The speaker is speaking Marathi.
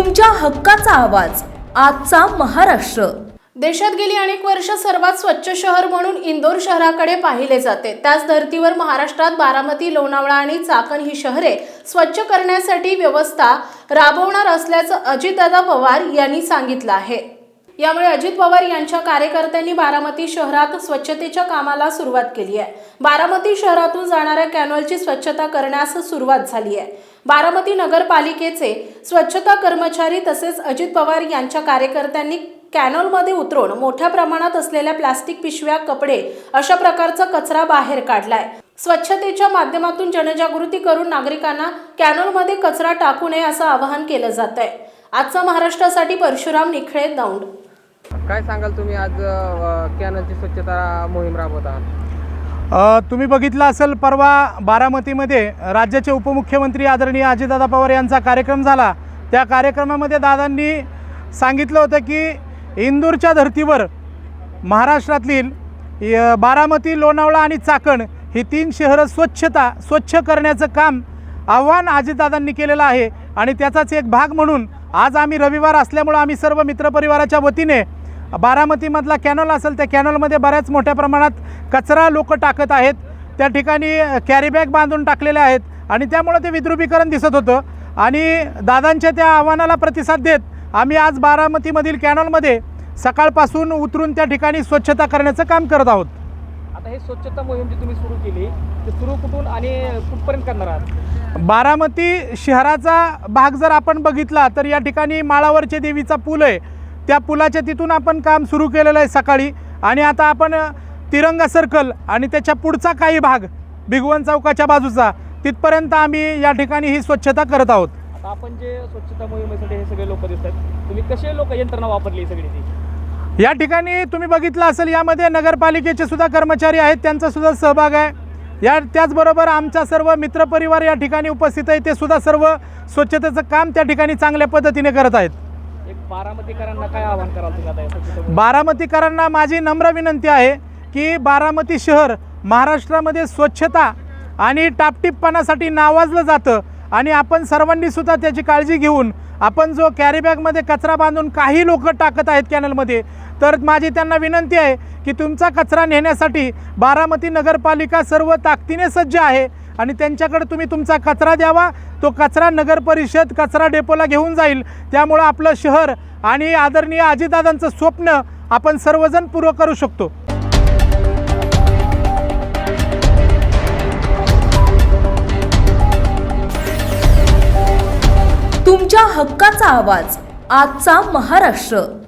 तुमच्या हक्काचा आवाज. आजचा महाराष्ट्र. देशात गेली अनेक वर्ष सर्वात स्वच्छ शहर म्हणून इंदोर शहराकडे पाहिले जाते. त्याच धर्तीवर महाराष्ट्रात बारामती लोणावळा आणि चाकण ही शहरे स्वच्छ करण्यासाठी व्यवस्था राबवणार असल्याचं अजितदादा पवार यांनी सांगितलं आहे. यामुळे अजित पवार यांच्या कार्यकर्त्यांनी बारामती शहरात स्वच्छतेच्या कामाला सुरुवात केली आहे. बारामती शहरातून जाणाऱ्या कॅनॉलची स्वच्छता करण्यास सुरुवात झाली आहे. बारामती नगरपालिकेचे स्वच्छता कर्मचारी तसेच अजित पवार यांच्या कार्यकर्त्यांनी कॅनॉलमध्ये उतरून मोठ्या प्रमाणात असलेल्या प्लास्टिक पिशव्या कपडे अशा प्रकारचा कचरा बाहेर काढलाय. स्वच्छतेच्या माध्यमातून जनजागृती करून नागरिकांना कॅनॉलमध्ये कचरा टाकू नये असं आवाहन केलं जात आहे आजचा महाराष्ट्रासाठी परशुराम निखळे दौंड. काय सांगाल तुम्ही आज कॅनलची स्वच्छता मोहीम राबवत आहात? तुम्ही बघितलं असेल परवा बारामतीमध्ये राज्याचे उपमुख्यमंत्री आदरणीय अजितदादा पवार यांचा कार्यक्रम झाला. त्या कार्यक्रमामध्ये दादांनी सांगितलं होतं की इंदूरच्या धर्तीवर महाराष्ट्रातील य- बारामती लोणावळा आणि चाकण ही तीन शहरं स्वच्छता स्वच्छ करण्याचं काम आव्हान अजितदादांनी केलेलं आहे. आणि त्याचाच एक भाग म्हणून आज आम्ही रविवार असल्यामुळं आम्ही सर्व मित्रपरिवाराच्या वतीने बारामतीमधला कॅनॉल असेल त्या कॅनॉलमध्ये बऱ्याच मोठ्या प्रमाणात कचरा लोक टाकत आहेत. त्या ठिकाणी कॅरीबॅग बांधून टाकलेल्या आहेत. आणि त्यामुळं ते विद्रुपीकरण दिसत होतं. आणि दादांच्या त्या आव्हानाला प्रतिसाद देत आम्ही आज बारामतीमधील कॅनॉलमध्ये सकाळपासून उतरून त्या ठिकाणी स्वच्छता करण्याचं काम करत आहोत. आता हे स्वच्छता मोहीम जी तुम्ही सुरू केली ते सुरू कुठून आणि कुठपर्यंत करणार आहात? बारामती शहराचा भाग जर आपण बघितला तर या ठिकाणी माळावरचे देवीचा पूल आहे. त्या पुलाच्या तिथून आपण काम सुरू केलेलं आहे सकाळी. आणि आता आपण तिरंगा सर्कल आणि त्याच्या पुढचा काही भाग भिगवण चौकाच्या बाजूचा तिथपर्यंत आम्ही या ठिकाणी ही स्वच्छता करत आहोत. आपण जे स्वच्छता मोहिमेसाठी हे सगळे लोक दिसतात. तुम्ही कसे लोक यंत्रणा वापरली सगळी ती? या ठिकाणी तुम्ही बघितलं असेल यामध्ये नगरपालिकेचे सुद्धा कर्मचारी आहेत त्यांचा सुद्धा सहभाग आहे. या त्याचबरोबर आमचा सर्व मित्रपरिवार या ठिकाणी उपस्थित आहे ते सुद्धा सर्व स्वच्छतेचं काम त्या ठिकाणी चांगल्या पद्धतीने करत आहेत. बारामतीकरांना काय आवाहन कराल तुम्ही बारामतीकरांना माझी नम्र विनंती आहे की बारामती शहर महाराष्ट्रामध्ये स्वच्छता आणि टापटीपणासाठी नावाजलं जातं आणि आपण सर्वांनी सुद्धा त्याची काळजी घेऊन आपण जो कॅरीबॅगमध्ये कचरा बांधून काही लोक टाकत आहेत कॅनलमध्ये तर माझी त्यांना विनंती आहे की तुमचा कचरा नेण्यासाठी बारामती नगरपालिका सर्व ताकदीने सज्ज आहे. आणि त्यांच्याकडे तुम्ही तुमचा कचरा द्यावा. तो कचरा नगर परिषद कचरा डेपोला घेऊन जाईल. त्यामुळं आपलं शहर आणि आदरणीय अजितदादांचं स्वप्न आपण सर्वजण पूर्ण करू शकतो. तुमच्या हक्काचा आवाज आजचा महाराष्ट्र.